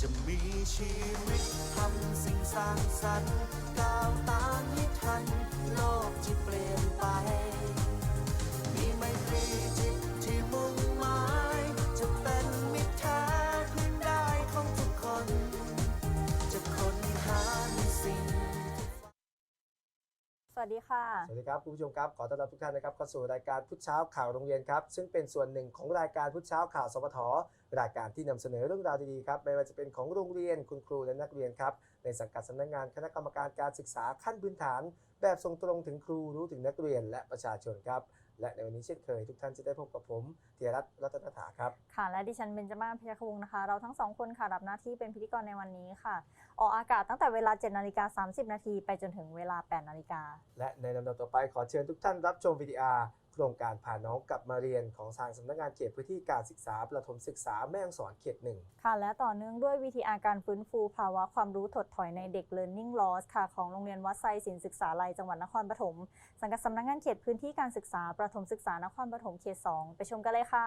จะมีชีวิตทำสิ่งสร้างสรรค์ก้าวตามให้ทัน โลกที่เปลี่ยนไป มีไมตรีจิต สวัสดีค่ะ สวัสดีครับคุณผู้ชมครับ ขอต้อนรับทุกท่านนะครับเข้าสู่รายการพุทธเช้าข่าวโรงเรียนครับ ซึ่งเป็นส่วนหนึ่งของรายการพุทธเช้าข่าวสปทรายการที่นำเสนอเรื่องราวดีๆครับไม่ว่าจะเป็นของโรงเรียนคุณครูและนักเรียนครับในสังกัดสำนักงานคณะกรรมการการศึกษาขั้นพื้นฐาน แบบส่งตรงถึงครูรู้ถึงนักเรียนและประชาชนครับ และในวันนี้เช่นเคยทุกท่านจะได้พบกับผมเทียรัตน์รัตนถาครับ ค่ะ และดิฉันเบญจมาศพยาควงศ์นะคะ เราทั้งสองคนค่ะรับหน้าที่เป็นพิธีกรในวันนี้ค่ะ ออกอากาศตั้งแต่เวลา7นาฬิกา30 นาทีไปจนถึงเวลา 8 นาฬิกา และในลำดับต่อไปขอเชิญทุกท่านรับชมวิดีอาร์โครงการพาน้องกลับมาเรียนของทางสำนักงานเขตพื้นที่การศึกษาประถมศึกษาแม่ฮ่องสอนเขตหนึ่งค่ะ และต่อเนื่องด้วยวิธีอาการฟื้นฟูภาวะความรู้ถดถอยในเด็ก Learning Loss ค่ะของโรงเรียนวัดไซศิลศึกษาลัยจังหวัดนครปฐมสังกัดสำนักงานเขตพื้นที่การศึกษาประถมศึกษานครปฐมเขต 2 ไปชมกันเลยค่ะ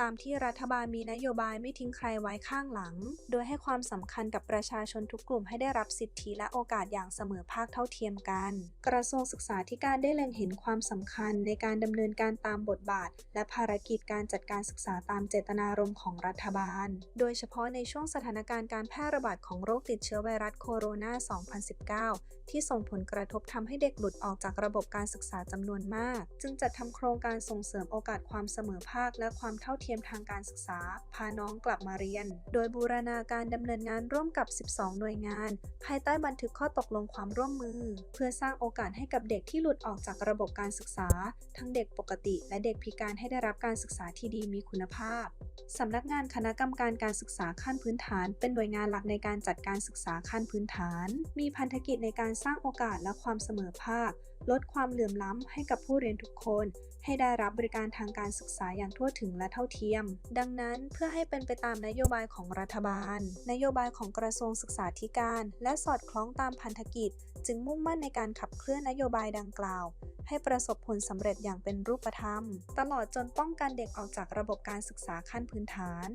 ตามที่รัฐบาลมีนโยบายไม่ทิ้งใครไว้ข้างหลัง โดยให้ความสำคัญกับประชาชนทุกกลุ่มให้ได้รับสิทธิและโอกาสอย่างเสมอภาคเท่าเทียมกัน กระทรวงศึกษาธิการได้เล็งเห็นความสำคัญในการดำเนินการตามบทบาท และภารกิจการจัดการศึกษาตามเจตนารมณ์ของรัฐบาล โดยเฉพาะในช่วงสถานการณ์การแพร่ระบาดของโรคติดเชื้อไวรัสโคโรนา 2019 ที่ส่งผลกระทบทำให้เด็กหลุดออกจากระบบการศึกษาจำนวนมาก จึงจัดทำโครงการส่งเสริมโอกาสความเสมอภาคและความเท่าเทียมทางการศึกษา พาน้องกลับมาเรียน โดยบูรณาการดำเนินงานร่วมกับ 12 หน่วยงาน ภายใต้บันทึกข้อตกลงความร่วมมือ เพื่อสร้างโอกาสให้กับเด็กที่หลุดออกจากระบบการศึกษา ทั้งเด็กปกติ และเด็กพิการให้ได้รับการศึกษาที่ดีมีคุณภาพสำนักงานคณะกรรมการการศึกษาขั้นพื้นฐาน เป็นหน่วยงานหลักในการจัดการศึกษาขั้นพื้นฐาน มีพันธกิจในการสร้างโอกาสและความเสมอภาคลดความเหลื่อมล้ำให้กับผู้เรียนทุกคน ให้ได้รับบริการทางการศึกษาอย่างทั่วถึงและเท่าเทียม ดังนั้นเพื่อให้เป็นไปตามนโยบายของรัฐบาล นโยบายของกระทรวงศึกษาธิการ และสอดคล้องตามพันธกิจ จึงมุ่งมั่นในการขับเคลื่อนนโยบายดังกล่าว ให้ประสบผลสำเร็จอย่างเป็นรูปธรรม ตลอดจนป้องกันเด็กออกจากระบบการศึกษาขั้นพื้นฐาน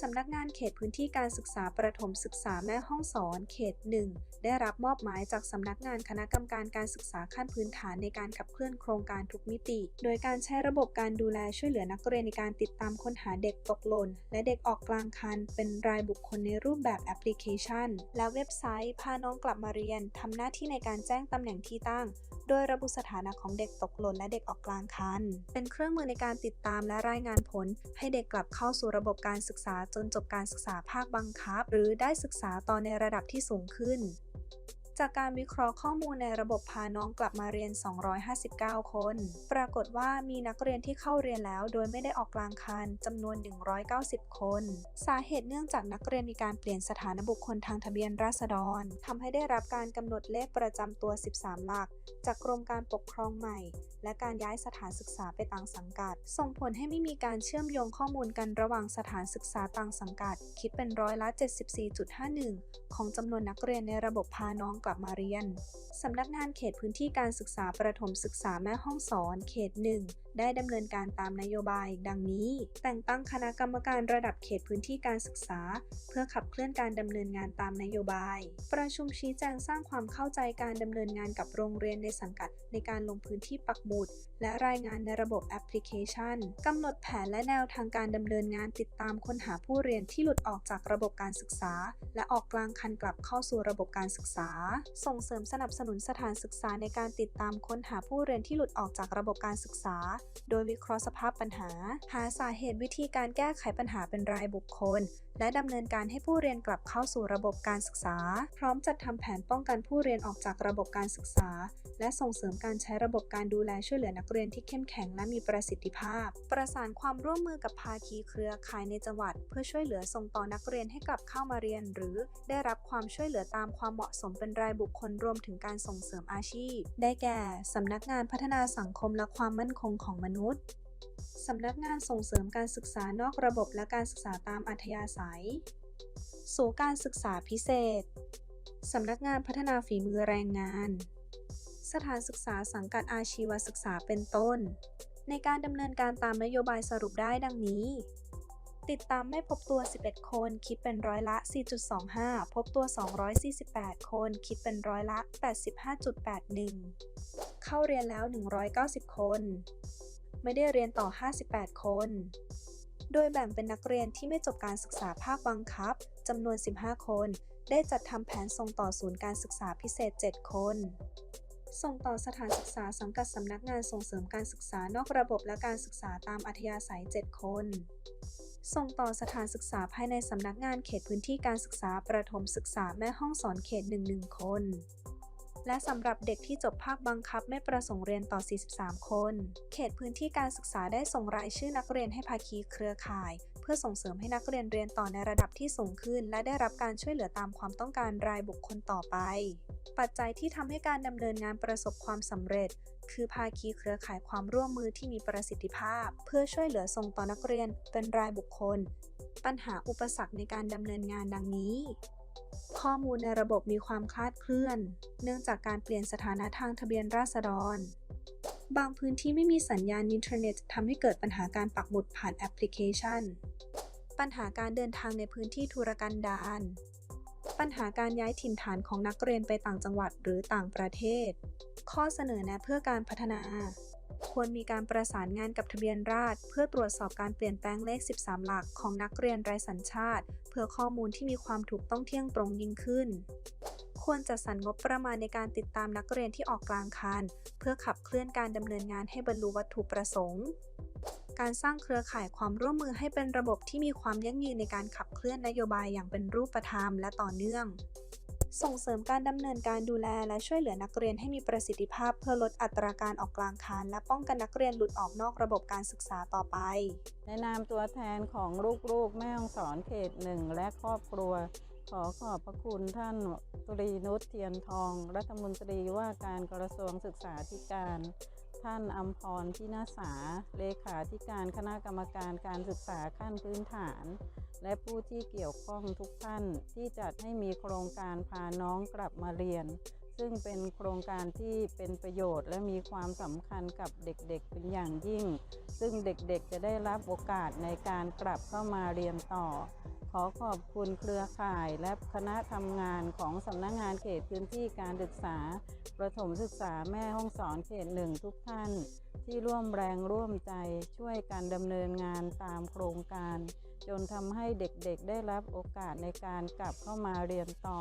สำนักงานเขตพื้นที่การศึกษาประถมศึกษาแม่ห้องสอนเขต 1 ได้รับมอบหมายจากสำนักงานคณะกรรมการการศึกษาขั้นพื้นื้นฐานในการขับเคลื่อนโครงการทุกมิติ โดยการใช้ระบบการดูแลช่วยเหลือนักเรียนในการติดตามค้นหาเด็กตกหล่น และเด็กออกกลางคัน เป็นรายบุคคลในรูปแบบแอปพลิเคชัน และเว็บไซต์ พาน้องกลับมาเรียนทำหน้าที่ในการแจ้งตำแหน่งที่ตั้ง โดยระบุสถานะของเด็กตกหล่นและเด็กออกกลางคัน เป็นเครื่องมือในการติดตามและรายงานผล ให้เด็กกลับเข้าสู่ระบบการศึกษาจนจบการศึกษาภาคบังคับ หรือได้ศึกษาต่อในระดับที่สูงขึ้น จากการวิเคราะห์ข้อมูลในระบบพาน้องกลับมาเรียน 259 คน ปรากฏว่ามีนักเรียนที่เข้าเรียนแล้วโดยไม่ได้ออกกลางคันจำนวน 190 คน สาเหตุเนื่องจากนักเรียนมีการเปลี่ยนสถานบุคคลทางทะเบียนราษฎรทำให้ได้รับการกำหนดเลขประจำตัว 13 หลัก จากกรมการปกครองใหม่ และการย้ายสถานศึกษาไปต่างสังกัด ส่งผลให้ไม่มีการเชื่อมโยงข้อมูลกันระหว่างสถานศึกษาต่างสังกัด คิดเป็นร้อยละ 74.51 ของจำนวนนักเรียนในระบบพาน้องกกลับมาเรียน สำนักงานเขตพื้นที่การศึกษาประถมศึกษาแม่ห้องสอนเขต 1 ได้ดำเนินการตามนโยบาย ดังนี้ แต่งตั้งคณะกรรมการระดับเขตพื้นที่การศึกษา เพื่อขับเคลื่อนการดำเนินงานตามนโยบาย ประชุมชี้แจงสร้างความเข้าใจการดำเนินงานกับโรงเรียนในสังกัดในการลงพื้นที่ปักหมุด และรายงานในระบบแอปพลิเคชันกำหนดแผนและแนวทางการดำเนินงานติดตามค้นหาผู้เรียนที่หลุดออกจากระบบการศึกษา และออกกลางคันกลับเข้าสู่ระบบการศึกษา ส่งเสริมสนับสนุนสถานศึกษาในการติดตามค้นหาผู้เรียนที่หลุดออกจากระบบการศึกษาโดยวิเคราะห์สภาพปัญหา หาสาเหตุวิธีการแก้ไขปัญหาเป็นรายบุคคล และดำเนินการให้ผู้เรียนกลับเข้าสู่ระบบการศึกษา พร้อมจัดทำแผนป้องกันผู้เรียนออกจากระบบการศึกษา และส่งเสริมการใช้ระบบการดูแลช่วยเหลือนักเรียนที่เข้มแข็งและมีประสิทธิภาพ ประสานความร่วมมือกับภาคีเครือข่ายในจังหวัด เพื่อช่วยเหลือส่งต่อนักเรียนให้กลับเข้ามาเรียน หรือได้รับความช่วยเหลือตามความเหมาะสมเป็นรายบุคคลรวมถึงการส่งเสริมอาชีพ ได้แก่สำนักงานพัฒนาสังคมและความมั่นคงของมนุษย์ สำนักงานส่งเสริมการศึกษานอกระบบและการศึกษาตามอัธยาศัยศูนย์การศึกษาพิเศษ สำนักงานพัฒนาฝีมือแรงงาน สถานศึกษาสังกัดอาชีวศึกษาเป็นต้น ในการดำเนินการตามนโยบายสรุปได้ดังนี้ติดตามไม่พบตัว 11 คน คิดเป็นร้อยละ 4.25 พบตัว 248 คน คิดเป็นร้อยละ 85.81 เข้าเรียนแล้ว 190 คน ไม่ได้เรียนต่อ 58 คน โดยแบ่งเป็นนักเรียนที่ไม่จบการศึกษาภาคบังคับจำนวน 15 คน ได้จัดทำแผนส่งต่อศูนย์การศึกษาพิเศษ 7 คน ส่งต่อสถานศึกษาสังกัดสำนักงานส่งเสริมการศึกษานอกระบบและการศึกษาตามอัธยาศัย 7 คน ส่งต่อสถานศึกษาภายในสำนักงานเขตพื้นที่การศึกษาประถมศึกษาแม่ห้องสอนเขต 11 คน และสำหรับเด็กที่จบภาคบังคับไม่ประสงค์เรียนต่อ 43 คน เขตพื้นที่การศึกษาได้ส่งรายชื่อนักเรียนให้ภาคีเครือข่าย เพื่อส่งเสริมให้นักเรียนเรียนต่อในระดับที่สูงขึ้น และได้รับการช่วยเหลือตามความต้องการรายบุคคลต่อไป ปัจจัยที่ทำให้การดำเนินงานประสบความสำเร็จ คือภาคีเครือข่ายความร่วมมือที่มีประสิทธิภาพ เพื่อช่วยเหลือส่งต่อนักเรียนเป็นรายบุคคล ปัญหาอุปสรรคในการดำเนินงานดังนี้ ข้อมูลในระบบมีความคลาดเคลื่อน เนื่องจากการเปลี่ยนสถานะทางทะเบียนราษฎร บางพื้นที่ไม่มีสัญญาณอินเทอร์เน็ตทำให้เกิดปัญหาการปักหมุดผ่านแอปพลิเคชัน ปัญหาการเดินทางในพื้นที่ธุรกันดาร ปัญหาการย้ายถิ่นฐานของนักเรียนไปต่างจังหวัดหรือต่างประเทศ ข้อเสนอแนะเพื่อการพัฒนา ควรมีการประสานงานกับทะเบียนราษฎรเพื่อตรวจสอบการเปลี่ยนแปลงเลข 13 หลักของนักเรียนไร้สัญชาติ เพื่อข้อมูลที่มีความถูกต้องเที่ยงตรงยิ่งขึ้น ควรจัดสรรงบประมาณในการติดตามนักเรียนที่ออกกลางคัน เพื่อขับเคลื่อนการดำเนินงานให้บรรลุวัตถุประสงค์ การสร้างเครือข่ายความร่วมมือให้เป็นระบบที่มีความยั่งยืนในการขับเคลื่อนนโยบายอย่างเป็นรูปธรรมและต่อเนื่อง ส่งเสริมการดำเนินการดูแลและช่วยเหลือนักเรียนให้มีประสิทธิภาพเพื่อลดอัตราการออกกลางคันและป้องกันนักเรียนหลุดออกนอกระบบการศึกษาต่อไป ในนามตัวแทนของลูกๆ แม่ฮ่องสอนเขตหนึ่งและครอบครัว ขอขอบพระคุณท่านตรีนุชเทียนทอง รัฐมนตรีว่าการกระทรวงศึกษาธิการ ท่านอัมพรพินาสาเลขาธิการคณะกรรมการการศึกษาขั้นพื้นฐาน และผู้ที่เกี่ยวข้องทุกท่านที่จัดให้มีโครงการพาน้องกลับมาเรียน ซึ่งเป็นโครงการที่เป็นประโยชน์ และมีความสำคัญกับเด็กๆเป็นอย่างยิ่ง ซึ่งเด็กๆจะได้รับโอกาสในการกลับเข้ามาเรียนต่อ อขอบคุณเครือข่ายและคณะทำงานของสำนักงงานเขตพื้นที่การศึกษา ประถมศึกษาแม่ห้องสอนเขตหนึ่งทุกท่าน ที่ร่วมแรงร่วมใจช่วยการดำเนินงานตามโครงการ จนทำให้เด็กๆ ได้รับโอกาสในการกลับเข้ามาเรียนต่อ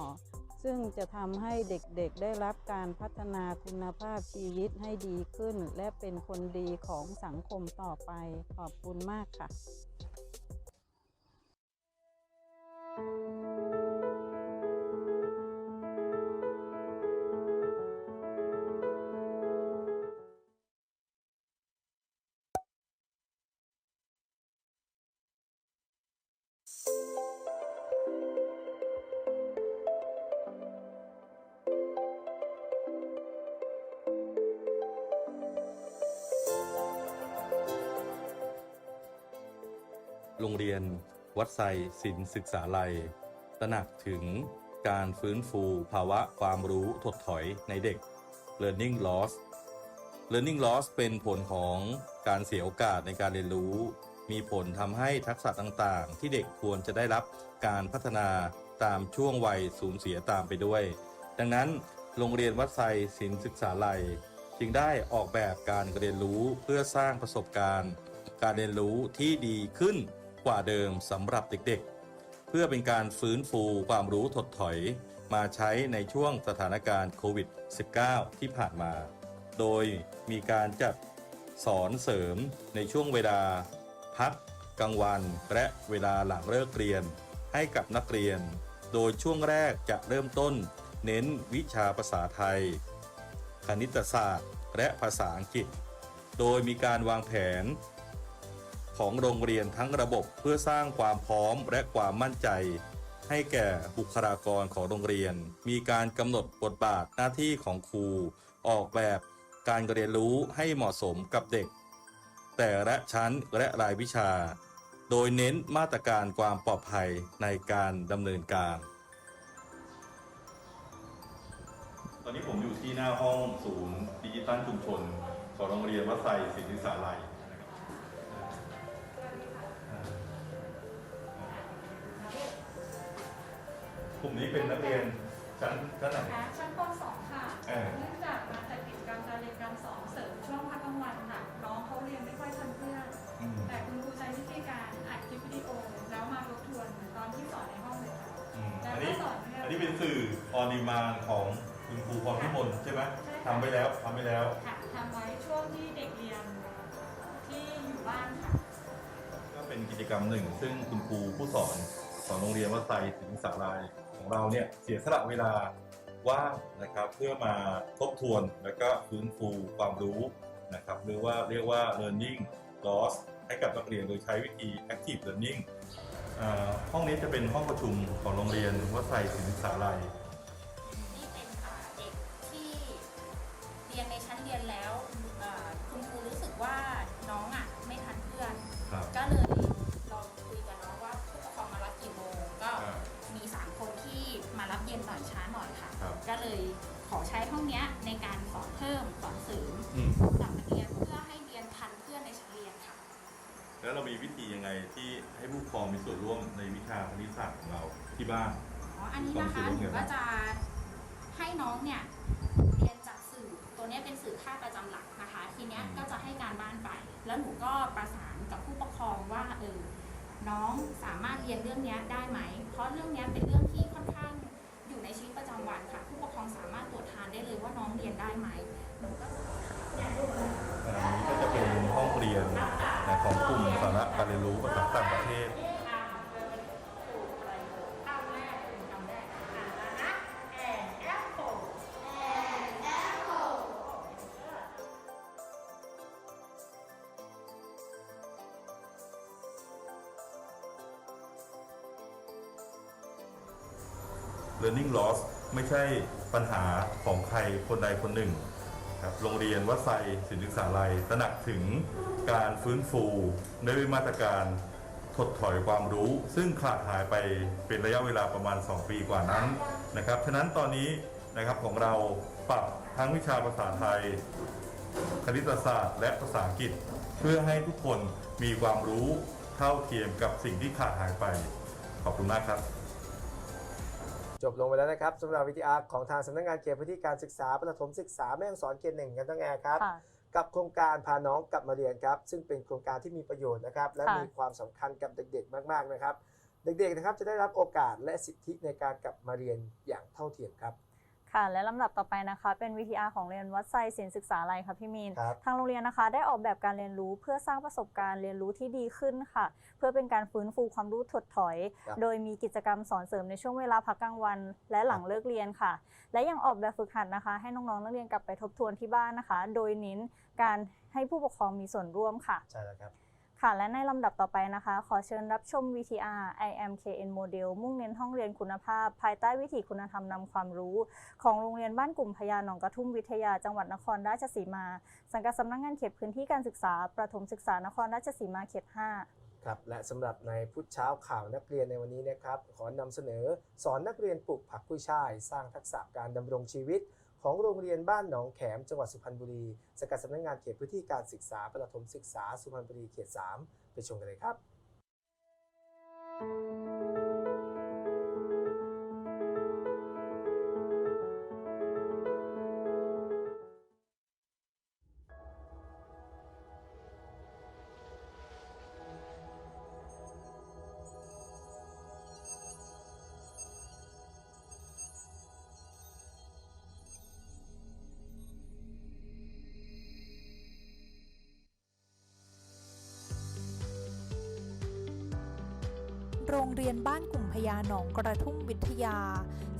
ซึ่งจะทำให้เด็กๆ ได้รับการพัฒนาคุณภาพชีวิตให้ดีขึ้น และเป็นคนดีของสังคมต่อไปขอบคุณมากค่ะ วัดไซศิลศึกษาลัย ตระหนักถึงการฟื้นฟูภาวะความรู้ถดถอยในเด็ก learning loss learning loss เป็นผลของการเสียโอกาสในการเรียนรู้ มีผลทำให้ทักษะต่างๆ ที่เด็กควรจะได้รับการพัฒนาตามช่วงวัยสูญเสียตามไปด้วย ดังนั้นโรงเรียนวัดไซศิลศึกษาลัย จึงได้ออกแบบการเรียนรู้เพื่อสร้างประสบการณ์ การเรียนรู้ที่ดีขึ้น กว่าเดิมสำหรับเด็กๆ เพื่อเป็นการฟื้นฟูความรู้ถดถอย มาใช้ในช่วงสถานการณ์โควิด -19 ที่ผ่านมา โดยมีการจัดสอนเสริมในช่วงเวลา พักกลางวัน และเวลาหลังเลิกเรียน ให้กับนักเรียน โดยช่วงแรกจะเริ่มต้น เน้นวิชาภาษาไทย คณิตศาสตร์ และภาษาอังกฤษ โดยมีการวางแผน ของโรงเรียนทั้งระบบเพื่อสร้างความพร้อมและความมั่นใจ ให้แก่บุคลากรของโรงเรียน มีการกำหนดบทบาทหน้าที่ของครู ออกแบบการเรียนรู้ให้เหมาะสมกับเด็ก แต่ละชั้นและรายวิชา โดยเน้นมาตรการความปลอดภัยในการดำเนินการตอนนี้ผมอยู่ที่หน้าห้องศูนย์ดิจิตัลชุมชนของโรงเรียนวัดไซศิลปศึกษาลัย กลุ่มนี้เป็นนักเรียนชั้นชั้นไหนนะคะชั้นป .2 ค่ะเออ เนื่องจากมาจากกิจกรรมการเรียนการสอนเสริมช่วงพักกลางวันค่ะน้องเขาเรียนไม่ค่อยทันเพื่อน อืมแต่คุณครูใช้วิธีการอัดคลิปวิดีโอ แล้วมาทบทวนเหมือนตอนที่สอนในห้องเลยค่ะ อืมแล้วอันก็นี้สอนเรื่องอันนี้เป็นสื่อออนดีมานของคุณครูพรพิมลใช่ไหมใช่ค่ะ ทำไปแล้วทำไปแล้ว ค่ะทำไว้ช่วงที่เด็กเรียนที่อยู่บ้านค่ะ ก็เป็นกิจกรรมหนึ่ง ซึ่งคุณครูผู้สอนของโรงเรียนวัดไซศิลปศึกษาลัย ของเราเนี่ยเสียสละเวลาว่างนะครับเพื่อมาทบทวนแล้วก็ฟื้นฟูความรู้นะครับหรือว่าเรียกว่า learning loss ให้กับนักเรียนโดยใช้วิธี active learning อ่าห้องนี้จะเป็นห้องประชุมของโรงเรียนวัดไซศิลปศาลัย แล้วเรามีวิธียังไงที่ให้ผู้ปกครองมีส่วนร่วมในวิชาคณิตศาสตร์ของเราที่บ้าน อ๋อ อันนี้นะคะความหสะดวกนูเนี่ยก็จะให้น้องเนี่ยเรียนจากสื่อ ตัวเนี้ยเป็นสื่อค่าประจำหลักนะคะ ทีเนี้ยก็จะให้การบ้านไป แล้วหนูก็ประสานกับผู้ปกครองว่าเออ น้องสามารถเรียนเรื่องเนี้ยได้ไหม เพราะเรื่องเนี้ยเป็นเรื่องที่ค่อนข้างอยู่ในชีวิตประจำวันค่ะ ผู้ปกครองสามารถตรวจทานได้เลยว่าน้องเรียนได้ไหมหนูก็อัน เรียนรู้ภาษาต่างประเทศ learning loss ไม่ใช่ปัญหาของใครคนใดคนหนึ่ง ครับโรงเรียนวัดไซศิลปศึกษาลัยตระหนักถึงการฟื้นฟูด้วยมาตรการถดถอยความรู้ ซึ่งขาดหายไปเป็นระยะเวลาประมาณ 2 ปีกว่านั้นนะครับฉะนั้นตอนนี้นะครับของเราปรับทั้งวิชาภาษาไทย คณิตศาสตร์ และภาษาอังกฤษ เพื่อให้ทุกคนมีความรู้เท่าเทียมกับสิ่งที่ขาดหายไป ขอบคุณมากครับ จบลงไปแล้วนะครับสำหรับวิทยาของทางสำนักงานเขตพื้นที่การศึกษาประถมศึกษาแม่ฮ่องสอนเขตหนึ่งกันตั้งแอครับ ค่ะ กับโครงการพาน้องกลับมาเรียนครับ ซึ่งเป็นโครงการที่มีประโยชน์นะครับ และค่ะ มีความสำคัญกับเด็กๆ มากๆนะครับ เด็กๆนะครับจะได้รับโอกาสและสิทธิในการกลับมาเรียนอย่างเท่าเทียมครับ ค่ะ และลำดับต่อไปนะคะ เป็น VTR ของเรียนวัดไซศิลปศึกษาลัยค่ะพี่มีน ครับ ทางโรงเรียนนะคะ ได้ออกแบบการเรียนรู้เพื่อสร้างประสบการณ์เรียนรู้ที่ดีขึ้นค่ะ เพื่อเป็นการฟื้นฟูความรู้ถดถอย ครับ โดยมีกิจกรรมสอนเสริมในช่วงเวลาพักกลางวัน และหลังเลิกเรียนค่ะ และยังออกแบบฝึกหัดนะคะ ให้น้องๆนักเรียนกลับไปทบทวนที่บ้านนะคะ โดยเน้นการให้ผู้ปกครองมีส่วนร่วมค่ะ ใช่แล้วครับ ค่ะและในลำดับต่อไปนะคะ ขอเชิญรับชม VTR IMKN Model มุ่งเน้นห้องเรียนคุณภาพ ภายใต้วิถีคุณธรรมนำความรู้ ของโรงเรียนบ้านกลุ่มพญาหนองกระทุ่มวิทยาจังหวัดนครราชสีมา สังกัดสำนักงานเขตพื้นที่การศึกษา ประถมศึกษานครราชสีมาเขต 5ครับและสำหรับในพุธเช้าข่าวนักเรียนในวันนี้นะครับ ขอนำเสนอสอนนักเรียนปลูกผักกุ้ยช่าย สร้างทักษะการดำรงชีวิต ของโรงเรียนบ้านหนองแขมจังหวัดสุพรรณบุรีสกัดสำนักงานเขตพื้นที่การศึกษาประถมศึกษาสุพรรณบุรีเขต 3 ไปชมกันเลยครับ เรียนบ้านกลุ่มพญาหนองกระทุ่มวิทยา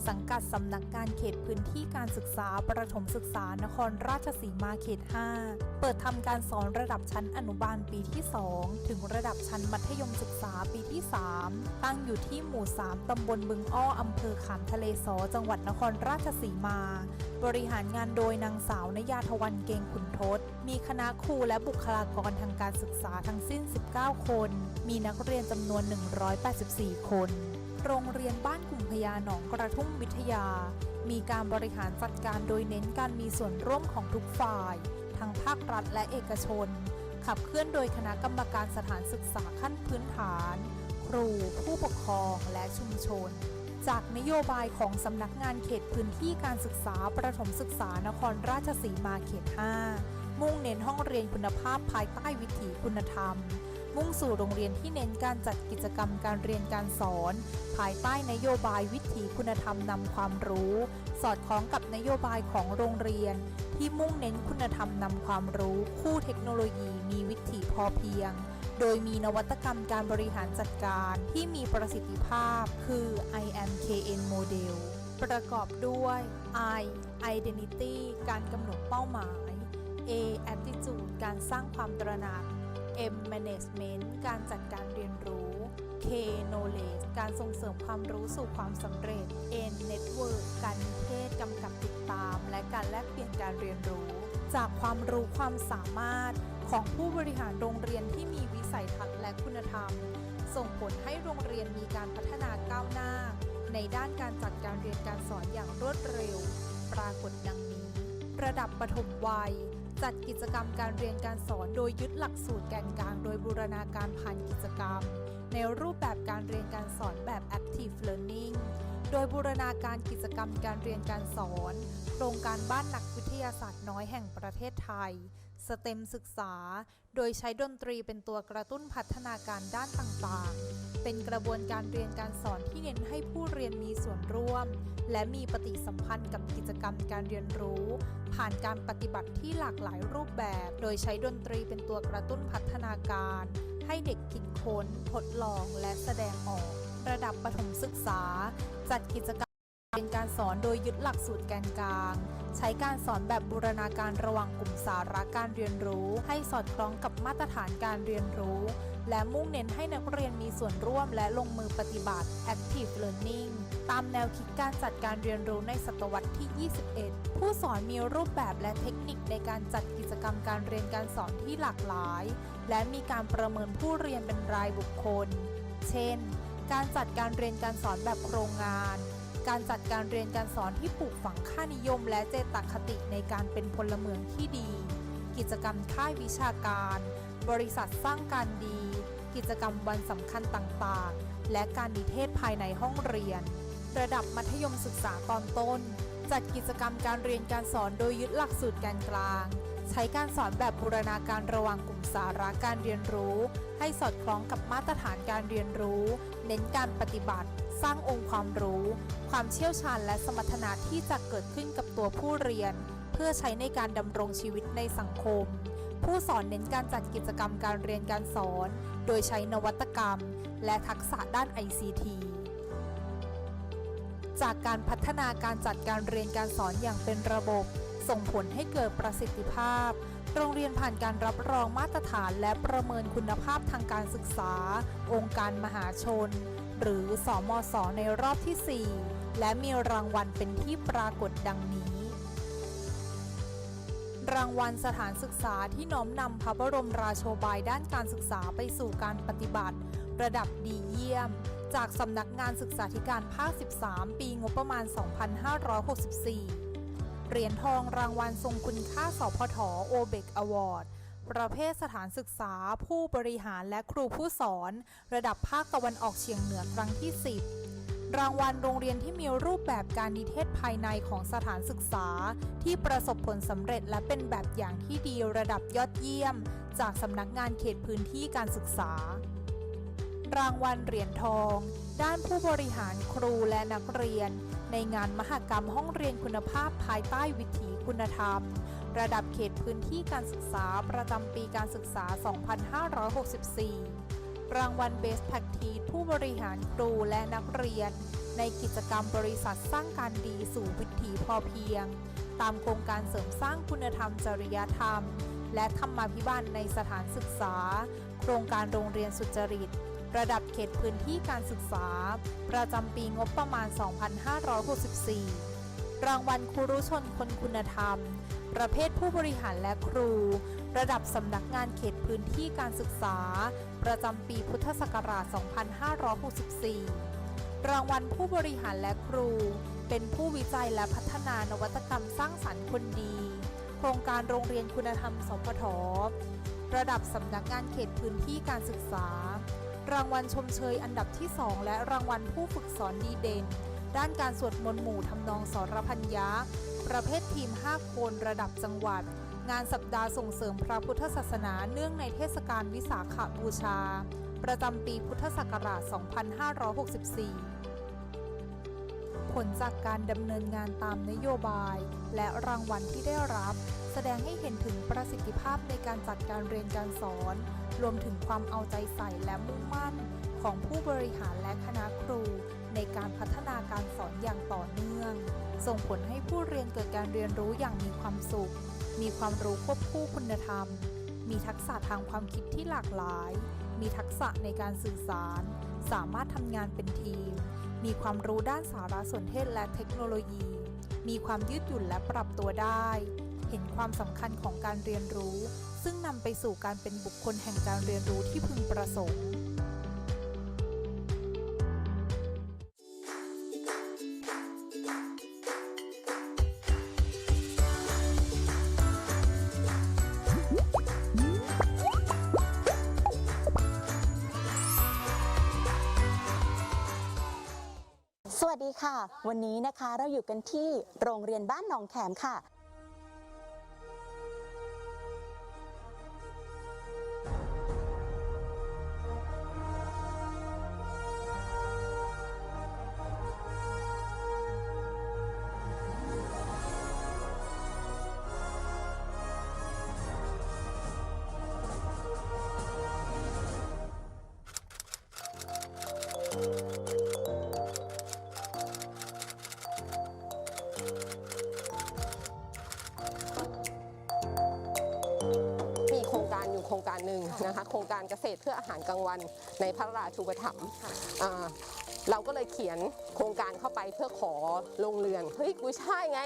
สังกัดสำนักงานเขตพื้นที่การศึกษาประถมศึกษานครราชสีมาเขต 5 เปิดทำการสอนระดับชั้นอนุบาลปีที่ 2 ถึงระดับชั้นมัธยมศึกษาปีที่ 3 ตั้งอยู่ที่หมู่ 3 ตำบลบึงอ้ออำเภอขามทะเลสอจังหวัดนครราชสีมา บริหารงานโดยนางสาวนยาทวันเกงขุนทศ มีคณะครูและบุคลากรทางการศึกษาทั้งสิ้น 19 คน มีนักเรียนจำนวน 184 คน โรงเรียนบ้านกลุ่มพญาหนองกระทุ่มวิทยา มีการบริหารจัดการโดยเน้นการมีส่วนร่วมของทุกฝ่าย ทั้งภาครัฐและเอกชน ขับเคลื่อนโดยคณะกรรมการสถานศึกษาขั้นพื้นฐาน ครู ผู้ปกครองและชุมชนจากนโยบายของสำนักงานเขตพื้นที่การศึกษาประถมศึกษานครราชสีมาเขต 5 มุ่งเน้นห้องเรียนคุณภาพภายใต้วิถีคุณธรรม มุ่งสู่โรงเรียนที่เน้นการจัดกิจกรรมการเรียนการสอน ภายใต้นโยบายวิถีคุณธรรมนำความรู้ สอดคล้องกับนโยบายของโรงเรียน ที่มุ่งเน้นคุณธรรมนำความรู้ คู่เทคโนโลยีมีวิถีพอเพียงโดยมีนวัตกรรมการบริหารจัดการที่มีประสิทธิภาพ คือ IMKN Model ประกอบด้วย I Identity การกำหนดเป้าหมาย A Attitude การสร้างความตระหนัก M Management การจัดการเรียนรู้ K Knowledge การส่งเสริมความรู้สู่ความสำเร็จ N Network การนิเทศกำกับติดตาม และการแลกเปลี่ยนการเรียนรู้ จากความรู้ความสามารถของผู้บริหารโรงเรียนที่มีวิสัยทัศน์และคุณธรรม ส่งผลให้โรงเรียนมีการพัฒนาก้าวหน้า ในด้านการจัดการเรียนการสอนอย่างรวดเร็ว ปรากฏดังนี้ ระดับปฐมวัย จัดกิจกรรมการเรียนการสอนโดยยึดหลักสูตรแกนกลาง โดยบูรณาการผ่านกิจกรรม ในรูปแบบการเรียนการสอนแบบ active learning โดยบูรณาการกิจกรรมการเรียนการสอน โครงการบ้านนักวิทยาศาสตร์น้อยแห่งประเทศไทย สเต็มศึกษา โดยใช้ดนตรีเป็นตัวกระตุ้นพัฒนาการด้านต่างๆ เป็นกระบวนการเรียนการสอนที่เน้นให้ผู้เรียนมีส่วนร่วม และมีปฏิสัมพันธ์กับกิจกรรมการเรียนรู้ ผ่านการปฏิบัติที่หลากหลายรูปแบบ โดยใช้ดนตรีเป็นตัวกระตุ้นพัฒนาการ ให้เด็กคิดค้น ทดลองและแสดงออก ระดับประถมศึกษา จัดกิจกรรม เรียนการสอนโดยยึดหลักสูตรแกนกลาง ใช้การสอนแบบบูรณาการระหว่างกลุ่มสาระการเรียนรู้ ให้สอดคล้องกับมาตรฐานการเรียนรู้ และมุ่งเน้นให้นักเรียนมีส่วนร่วมและลงมือปฏิบัติ active learning ตามแนวคิดการจัดการเรียนรู้ในศตวรรษที่ 21 ผู้สอนมีรูปแบบและเทคนิคในการจัดกิจกรรมการเรียนการสอนที่หลากหลาย และมีการประเมินผู้เรียนเป็นรายบุคคล เช่น การจัดการเรียนการสอนแบบโครงงาน การจัดการเรียนการสอนที่ปลูกฝังค่านิยม และเจตคติในการเป็นพลเมืองที่ดี กิจกรรมค่ายวิชาการ บริษัทสร้างการดี กิจกรรมวันสำคัญต่างๆ และการนิเทศภายในห้องเรียน ระดับมัธยมศึกษาตอนต้น จัดกิจกรรมการเรียนการสอนโดยยึดหลักสูตรแกนกลาง ใช้การสอนแบบบูรณาการระหว่างกลุ่มสาระการเรียนรู้ ให้สอดคล้องกับมาตรฐานการเรียนรู้ เน้นการปฏิบัติ สร้างองค์ความรู้ ความเชี่ยวชาญและสมรรถนะที่จะเกิดขึ้นกับตัวผู้เรียน เพื่อใช้ในการดำรงชีวิตในสังคม ผู้สอนเน้นการจัดกิจกรรมการเรียนการสอน โดยใช้นวัตกรรม และทักษะด้าน ICT จากการพัฒนาการจัดการเรียนการสอนอย่างเป็นระบบ ส่งผลให้เกิดประสิทธิภาพ โรงเรียนผ่านการรับรองมาตรฐานและประเมินคุณภาพทางการศึกษา องค์การมหาชน หรือสอมศในรอบที่ 4 และมีรางวัลเป็นที่ปรากฏดังนี้ รางวัลสถานศึกษาที่น้อมนำพระบรมราโชบายด้านการศึกษาไปสู่การปฏิบัติ ระดับดีเยี่ยม จากสำนักงานศึกษาธิการภาค 13 ปีงบประมาณ 2564 เหรียญทองรางวัลทรงคุณค่าสพทโอเบกอวอร์ด ประเภทสถานศึกษา ผู้บริหารและครูผู้สอน ระดับภาคตะวันออกเฉียงเหนือครั้งที่ 10 รางวัลโรงเรียนที่มีรูปแบบการนิเทศภายในของสถานศึกษา ที่ประสบผลสำเร็จและเป็นแบบอย่างที่ดีระดับยอดเยี่ยม จากสำนักงานเขตพื้นที่การศึกษา รางวัลเหรียญทอง ด้านผู้บริหารครูและนักเรียน ในงานมหกรรมห้องเรียนคุณภาพภายใต้วิถีคุณธรรม ระดับเขตพื้นที่การศึกษาประจำปีการศึกษา 2564 รางวัล Best Practice ผู้บริหารครูและนักเรียน ในกิจกรรมบริษัทสร้างการดีสู่วิถีพอเพียง ตามโครงการเสริมสร้างคุณธรรมจริยธรรม และธรรมาภิบาลในสถานศึกษา โครงการโรงเรียนสุจริต ระดับเขตพื้นที่การศึกษา ประจำปีงบประมาณ 2564 รางวัลครูรุชนคนคุณธรรม ประเภทผู้บริหารและครู ระดับสำนักงานเขตพื้นที่การศึกษา ประจำปีพุทธศักราช 2564 รางวัลผู้บริหารและครู เป็นผู้วิจัยและพัฒนานวัตกรรมสร้างสรรค์คนดี โครงการโรงเรียนคุณธรรมสพทระดับสำนักงานเขตพื้นที่การศึกษา รางวัลชมเชยอันดับที่ 2 และรางวัลผู้ฝึกสอนดีเด่น ด้านการสวดมนต์หมู่ทำนองสรพัญญา ประเภททีม 5 คนระดับจังหวัด งานสัปดาห์ส่งเสริมพระพุทธศาสนาเนื่องในเทศกาลวิสาขบูชา ประจำปีพุทธศักราช 2564 ผลจากการดำเนินงานตามนโยบาย และรางวัลที่ได้รับ แสดงให้เห็นถึงประสิทธิภาพในการจัดการเรียนการสอน รวมถึงความเอาใจใส่และมุ่งมั่น ของผู้บริหารและคณะครู ในการพัฒนาการสอนอย่างต่อเนื่อง ส่งผลให้ผู้เรียนเกิดการเรียนรู้อย่างมีความสุข มีความรู้ควบคู่คุณธรรม มีทักษะทางความคิดที่หลากหลาย มีทักษะในการสื่อสาร สามารถทำงานเป็นทีม มีความรู้ด้านสารสนเทศและเทคโนโลยี มีความยืดหยุ่นและปรับตัวได้ เห็นความสำคัญของการเรียนรู้ ซึ่งนำไปสู่การเป็นบุคคลแห่งการเรียนรู้ที่พึงประสงค์ ดีค่ะ วันนี้นะคะเราอยู่กันที่โรงเรียนบ้านหนองแขมค่ะ รกลางวันในพระราชูปถัมภ์อ่าเราก็เลยเขียนโครงการเข้าไปเพื่อขอโรงเรือน เฮ้ยกุยช่ายไง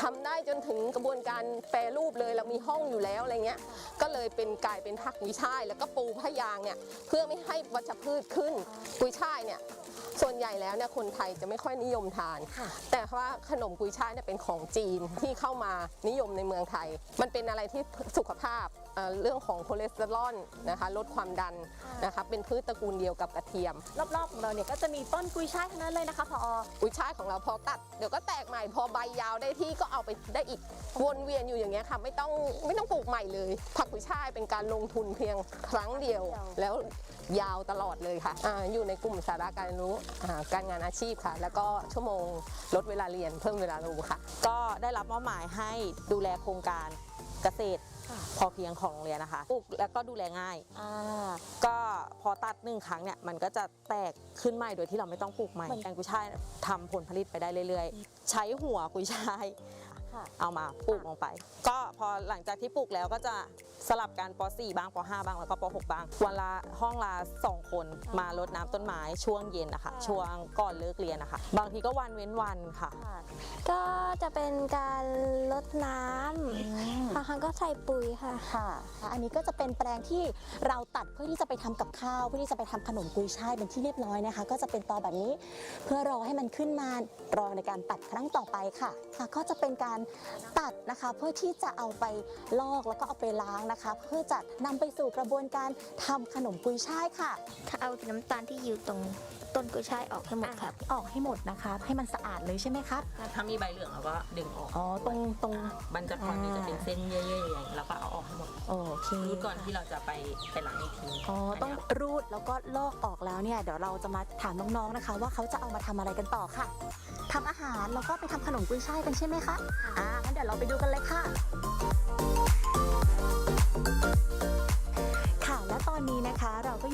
ทำได้จนถึงกระบวนการแปรรูปเลยเรามีห้องอยู่แล้วอะไรเงี้ย ก็เลยเป็นกลายเป็นผักกุยช่าย แล้วก็ปูพะยางเนี่ยเพื่อไม่ให้วัชพืชขึ้นกุยช่ายเนี่ยส่วนใหญ่แล้วเนี่ยคนไทยจะไม่ค่อยนิยมทาน แต่ว่าขนมกุยช่ายเนี่ยเป็นของจีนที่เข้ามานิยมในเมืองไทย มันเป็นอะไรที่สุขภาพ เอ่อเรื่องของคอเลสเตอรอลนะคะลดความดันนะคะเป็นพืชตระกูลเดียวกับกระเทียม รอบๆของเราเนี่ยก็จะมีต้นกุยช่ายทั้งนั้นเลยนะคะพอกุยช่ายของเราพอตัดเดี๋ยวก็แตกใหม่พอใบยาวได้ที่ก็เอาไปได้อีกวนเวียนอยู่อย่างเงี้ยค่ะไม่ต้องไม่ต้องปลูกใหม่เลย ผักกุยช่ายเป็นการลงทุนเพียงครั้งเดียว แล้วยาวตลอดเลยค่ะอาอยู่ในกลุ่มสาระการรู้อ่าการงานอาชีพค่ะ แล้วก็ชั่วโมงลดเวลาเรียนเพิ่มเวลารู้ค่ะ ก็ได้รับมอบหมายให้ดูแลโครงการเกษตร พอเพียงของโรงเรียนนะคะปลูกแล้วก็ดูแลง่าย อ่า ก็พอตัดหนึ่งครั้งเนี่ยมันก็จะแตกขึ้นใหม่โดยที่เราไม่ต้องปลูกใหม่แกงกุยช่ายทำผลผลิตไปได้เรื่อย ๆ ใช้หัวกุยช่าย ค่ะ เอามาปลูกลงไป ก็พอหลังจากที่ปลูกแล้วก็จะสลับกันป .4 บ้างป .5 บ้างแล้วก็ป .6 บ้าง วันละห้องละสองคนมารดน้ำต้นไม้ช่วงเย็นนะคะ ช่วงก่อนเลิกเรียนนะคะ บางทีก็วันเว้นวันค่ะก็จะเป็นการลดน้ำบางครั้งก็ใส่ปุ๋ยค่ะ ค่ะ อันนี้ก็จะเป็นแปลงที่เราตัดเพื่อที่จะไปทำกับข้าว เพื่อที่จะไปทำขนมกุยช่ายเป็นที่เรียบร้อยนะคะ ก็จะเป็นตอแบบนี้ เพื่อรอให้มันขึ้นมารอในการตัดครั้งต่อไปค่ะค่ะ ก็จะเป็นการตัดนะคะ เพื่อที่จะเอาไปลอกแล้วก็เอาไปล้างนะคะ เพื่อจะนำไปสู่กระบวนการทำขนมกุยช่ายค่ะ ถ้าเอาน้ำตาลที่อยู่ตรงต้นกุยช่ายออกให้หมดครับ ออกให้หมดนะคะ ให้มันสะอาดเลยใช่ไหมครับ ถ้ามีใบเหลืองเราก็ดึงออกอ๋อตรงตรงมันจะก่อนที่จะเป็นเส้นเย่ๆอย่างนี้เราก็เอาออกให้หมดโอเค รูดก่อนที่เราจะไปไปล้างอีกทีอ๋อ ต้องรูดแล้วก็ลอกออกแล้วเนี่ย เดี๋ยวเราจะมาถามน้องๆนะคะ ว่าเขาจะเอามาทำอะไรกันต่อค่ะทำอาหารแล้วก็ไปทำขนมกุ้ยช่ายกันใช่ไหมคะ อ่างั้นเดี๋ยวเราไปดูกันเลยค่ะค่ะ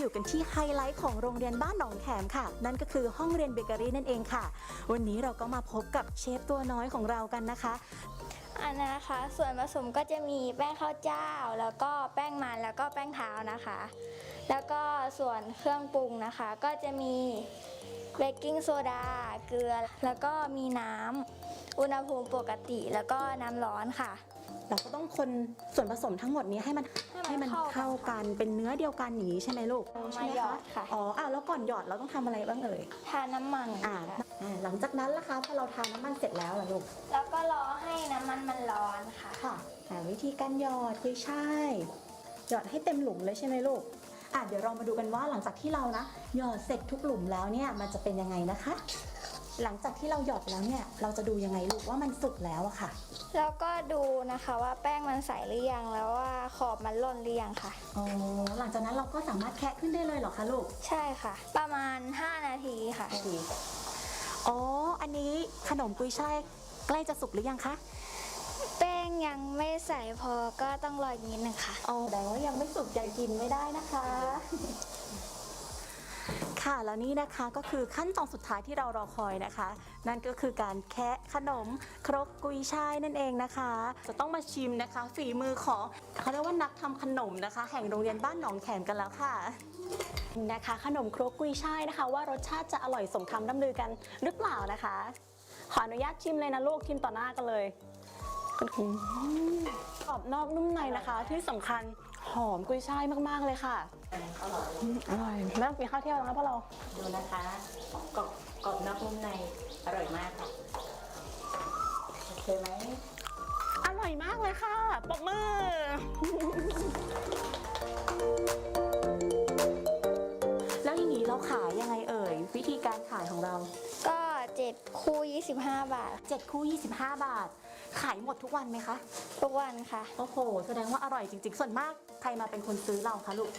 อยู่กันที่ไฮไลท์ของโรงเรียนบ้านหนองแขมค่ะ นั่นก็คือห้องเรียนเบเกอรี่นั่นเองค่ะ วันนี้เราก็มาพบกับเชฟตัวน้อยของเรากันนะคะ อันนะคะส่วนผสมก็จะมีแป้งข้าวเจ้า แล้วก็แป้งมันแล้วก็แป้งเท้านะคะ แล้วก็ส่วนเครื่องปรุงนะคะ ก็จะมีเบกกิ้งโซดาเกลือ แล้วก็มีน้ำอุณหภูมิปกติ แล้วก็น้ำร้อนค่ะ เราก็ต้องคนส่วนผสมทั้งหมดนี้ให้มันให้มันเข้ากันเป็นเนื้อเดียวกันอย่างนี้ใช่ไหมลูกใช่ไหมหยอคะดค่ะอ๋ออะแล้วก่อนหยอดเราต้องทำอะไรบ้างเอ่ยทาน้ำมันอ่าค่ะอ่าหลังจากนั้นล่ะคะพอเราทาน้ำมันเสร็จแล้วล่ะลูกแล้วก็รอให้น้ำมันมันร้อนค่ะค่ะอ่าวิธีการหยอดกุยช่ายหยอดให้เต็มหลุมเลยใช่ไหมลูกอะเดี๋ยวเรามาดูกันว่าหลังจากที่เรานะหยอดเสร็จทุกหลุมแล้วเนี่ยมันจะเป็นยังไงนะคะ หลังจากที่เราหยอดแล้วเนี่ย เราจะดูยังไงลูกว่ามันสุกแล้วอะค่ะ แล้วก็ดูนะคะว่าแป้งมันใสหรือยังแล้วว่าขอบมันหล่นหรือยังค่ะ อ๋อ หลังจากนั้นเราก็สามารถแคะขึ้นได้เลยเหรอคะลูก ใช่ค่ะ ประมาณ 5 นาทีค่ะ อ๋อ อันนี้ขนมกุยช่ายใกล้จะสุกหรือยังคะ แป้งยังไม่ใสพอก็ต้องรออีกนิดนึงค่ะอ๋อแสดงว่ายังไม่สุกยังกินไม่ได้นะคะ ค่ะแล้วนี่นะคะก็คือขั้นตอนสุดท้ายที่เรารอคอยนะคะ นั่นก็คือการแคะขนมครกกุยช่ายนั่นเองนะคะ จะต้องมาชิมนะคะ ฝีมือของเขาเรียกว่านักทำขนมนะคะ แห่งโรงเรียนบ้านหนองแขมกันแล้วค่ะนะคะ ขนมครกกุยช่ายนะคะ ว่ารสชาติจะอร่อยสมคำร่ำลือกันหรือเปล่านะคะ ขออนุญาตชิมเลยนะลูกชิมต่อหน้ากันเลยอืมกรอบนอกนุ่มในนะคะที่สำคัญ หอมกุยช่ายมากๆเลยค่ะอืมอร่อยแม่ต้องกินข้าวเที่ยงแล้วนะพวกเราดูนะคะกรอบกรอบนอกนุ่มในอร่อยมากค่ะโอเคไหมอร่อยมากเลยค่ะปรบมือแล้วอย่างนี้เราขายยังไงเอ่ย วิธีการขายของเรา ก็ 7 คู่ 25 บาท 7 คู่ 25 บาท ขายหมดทุกวันไหมคะ ทุกวันค่ะ โอ้โห แสดงว่าอร่อยจริง ๆ ส่วนมากใครมาเป็นคนซื้อเราคะลูก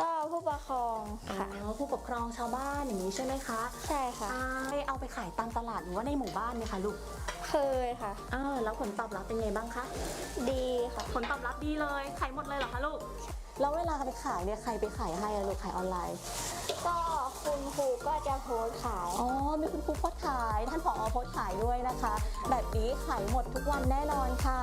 ก็ผู้ปกครองค่ะอ๋อผู้ปกครองชาวบ้านอย่างนี้ใช่ไหมคะ ใช่ค่ะอ่าเอาไปขายตามตลาดหรือว่าในหมู่บ้านไหมคะลูก เคยค่ะเออแล้วผลตอบรับเป็นไงบ้างคะ ดีค่ะ ผลตอบรับดีเลย ขายหมดเลยเหรอคะลูก แล้วเวลาไปขายเนี่ยใครไปขายให้อะลูกขายออนไลน์ ก็ คุณครูก็จะโพสต์ขาย อ๋อ มีคุณครูโพสต์ขาย ท่านผอโพสต์ขายด้วยนะคะ แบบนี้ขายหมดทุกวันแน่นอนค่ะ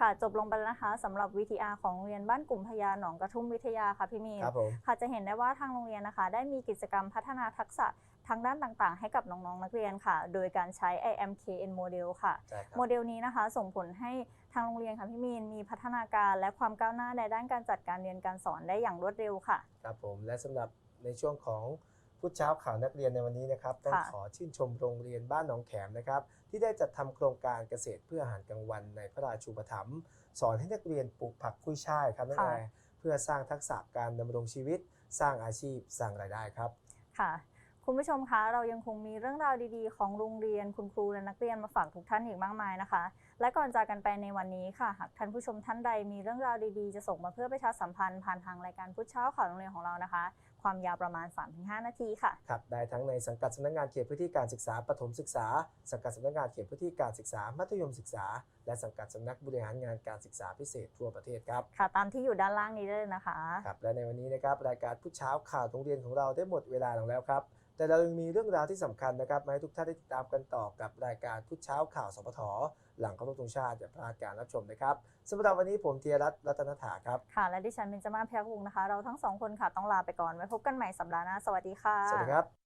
ค่ะจบลงไปแล้วนะคะสำหรับ VTR ของโรงเรียนบ้านกลุ่มพญาหนองกระทุ่มวิทยาค่ะพี่มีนครับผม ค่ะจะเห็นได้ว่าทางโรงเรียนนะคะ ได้มีกิจกรรมพัฒนาทักษะทางด้านต่างๆ ให้กับน้องๆนักเรียนค่ะ โดยการใช้ IMKN Model ค่ะ ใช่ครับ โมเดลนี้นะคะส่งผลให้ทางโรงเรียนค่ะพี่มีนมีพัฒนาการและความก้าวหน้าในด้านการจัดการเรียนการสอนได้อย่างรวดเร็วค่ะ ครับผมและสำหรับในช่วงของพุธเช้าข่าวนักเรียนในวันนี้นะครับต้องค่ะขอชื่นชมโรงเรียนบ้านหนองแขมนะครับ ที่ได้จัดทำโครงการเกษตรเพื่ออาหารกลางวันในพระราชูปถัมภ์สอนให้นักเรียนปลูกผักกุ้ยช่ายครับนั่นค่ะเองเพื่อสร้างทักษะการดำรงชีวิต สร้างอาชีพ สร้างรายได้ครับค่ะ คุณผู้ชมคะเรายังคงมีเรื่องราวดีๆ ของโรงเรียนคุณครูและนักเรียนมาฝากทุกท่านอีกมากมายนะคะ และก่อนจากกันไปในวันนี้ค่ะ หากท่านผู้ชมท่านใดมีเรื่องราวดีๆ จะส่งมาเพื่อประชาสัมพันธ์ผ่านทางรายการพุธเช้าข่าวโรงเรียนของเรานะคะ ความยาวประมาณ 3-5 นาทีค่ะครับได้ทั้งในสังกัดสำนักงานเขตพื้นที่การศึกษาปฐมศึกษา สังกัดสำนักงานเขตพื้นที่การศึกษามัธยมศึกษา และสังกัดสำนักบริหารงานการศึกษาพิเศษทั่วประเทศครับค่ะ ตามที่อยู่ด้านล่างนี้ได้เลยนะคะครับและในวันนี้นะครับรายการพุธเช้าข่าวโรงเรียนของเราได้หมดเวลาลงแล้วครับ แต่เรายังมีเรื่องราวที่สำคัญนะครับมาให้ทุกท่านได้ติดตามกันต่อกับรายการพุธเช้าข่าวสปทหลังเคารพธงชาติอย่าพลาดการรับชมนะครับสำหรับวันนี้ผมเทียรัตน์รัตนถาครับค่ะและดิฉันเบนจามาพยักวงศ์นะคะ เราทั้งสองคนค่ะต้องลาไปก่อนไว้พบกันใหม่สัปดาห์หน้าสวัสดีค่ะ สวัสดีครับ